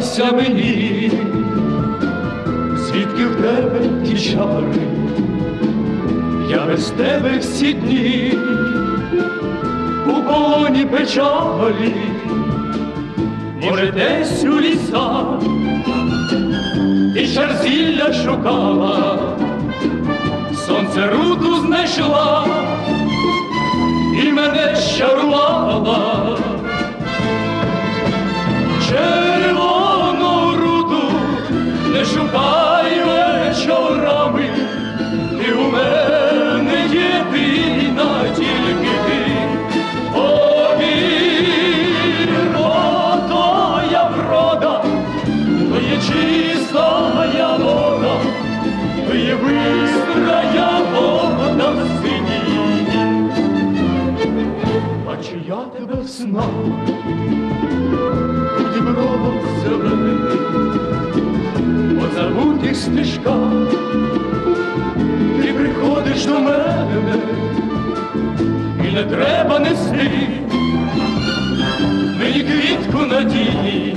Зізнайся мені, звідки в тебе ті чари, я без тебе всі дні. У полоні печалі, може, десь у лісах. І шарзілля шукала, сонце руду знайшла. І мене щарувала. Не шукай вечорами, ти у мене єдина тільки ти. Повір, ото я врода, то є чистая вода, то є бистрая вода в сині. А чи я тебе знав? Діброва зелений, по стежка, ти приходиш до мене, і не треба нести мені квітку надії,